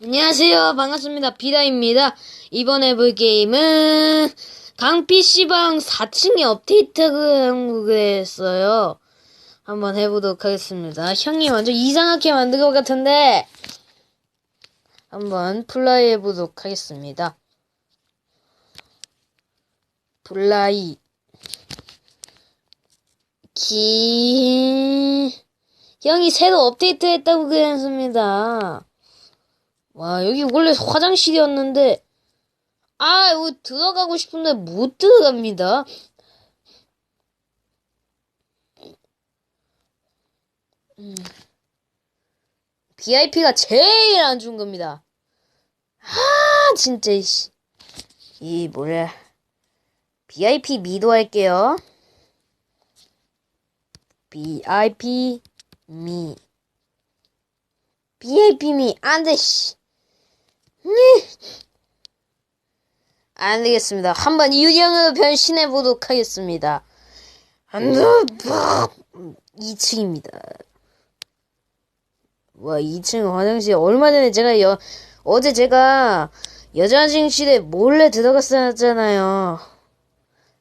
안녕하세요. 반갑습니다. 비다입니다. 이번에 볼 게임은 강 PC방 4층에 업데이트가 한국에서요. 한번 해보도록 하겠습니다. 형이 완전 이상하게 만든 것 같은데 한번 플라이 해보도록 하겠습니다. 플라이 기 형이 새로 업데이트 했다고 그랬습니다. 와, 여기 원래 화장실이었는데, 아, 여기 들어가고 싶은데 못 들어갑니다. 음. VIP가 제일 안 좋은 겁니다. 아, 진짜, 씨. 이, 뭐야. VIP 미도 할게요. VIP 미. VIP 미. 안 돼, 씨. 안 되겠습니다. 한번 유령으로 변신해 보도록 하겠습니다. 안 돼, 2층입니다. 와, 2층 화장실 얼마 전에 제가 여 어제 제가 여자 화장실에 몰래 들어갔었잖아요.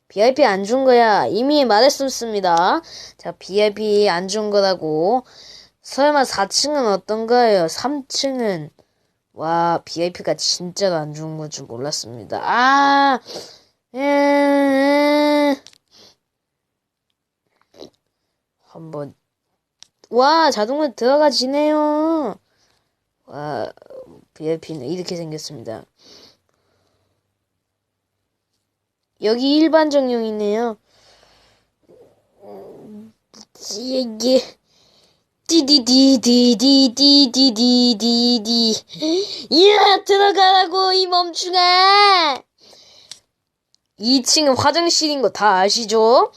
VIP 안 준 거야. 이미 말했었습니다. 자, VIP 안 준 거라고. 설마 4층은 어떤가요? 3층은 와, VIP가 진짜로 안 좋은 건 줄 몰랐습니다. 아, 에, 한번, 와, 자동으로 들어가지네요. 와, VIP는 이렇게 생겼습니다. 여기 일반 정령이네요. 이게, 디디디디디디디디디디. 이야 들어가라고 이 멈충아. 2층은 화장실인 거 다 아시죠?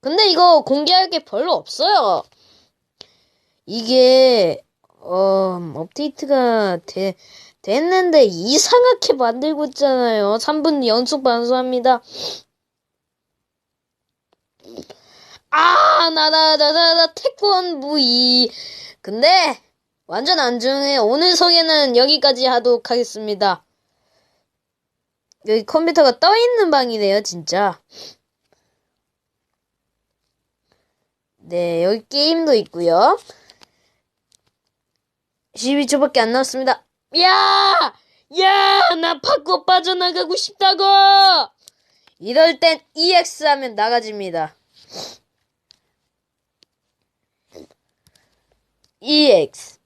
근데 이거 공개할 게 별로 없어요. 이게 어 업데이트가 돼, 됐는데 이상하게 만들고 있잖아요. 3분 연속 반수합니다 아, 나 나, 나 나, 나, 태권부 이. 근데, 완전 안 중해. 오늘 소개는 여기까지 하도록 하겠습니다. 여기 컴퓨터가 떠 있는 방이네요, 진짜. 네, 여기 게임도 있고요 12초밖에 안 남았습니다. 야! 야! 나 밖으로 빠져나가고 싶다고! 이럴 땐 EX 하면 나가집니다. EX.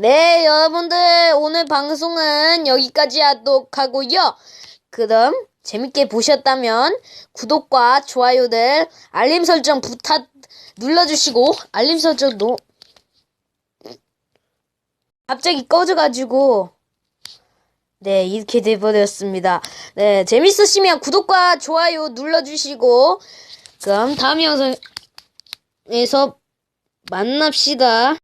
네, 여러분들, 오늘 방송은 여기까지 하도록 하고요. 그럼, 재밌게 보셨다면, 구독과 좋아요들, 알림 설정 부탁 눌러주시고, 알림 설정도 갑자기 꺼져가지고, 네, 이렇게 돼버렸습니다. 네, 재밌으시면 구독과 좋아요 눌러주시고, 그럼 다음 영상에서 만납시다.